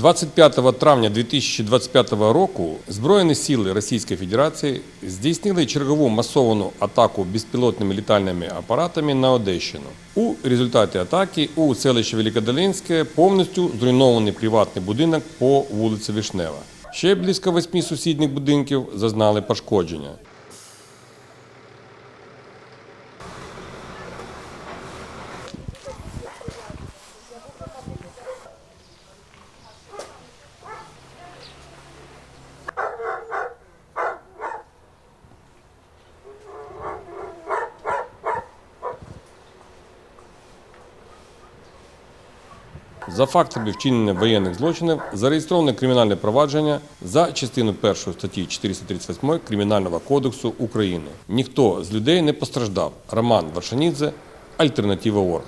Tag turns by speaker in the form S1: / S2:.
S1: 25 травня 2025 року Збройні сили Російської Федерації здійснили чергову масовану атаку безпілотними літальними апаратами на Одещину. У результаті атаки у селищі Великодолинське повністю зруйнований приватний будинок по вулиці Вишнева. Ще близько восьми сусідніх будинків зазнали пошкодження. За фактами вчинення воєнних злочинів зареєстроване кримінальне провадження за частину 1 статті 438 Кримінального кодексу України. Ніхто з людей не постраждав. Роман Варшанідзе, Альтернатива Орг.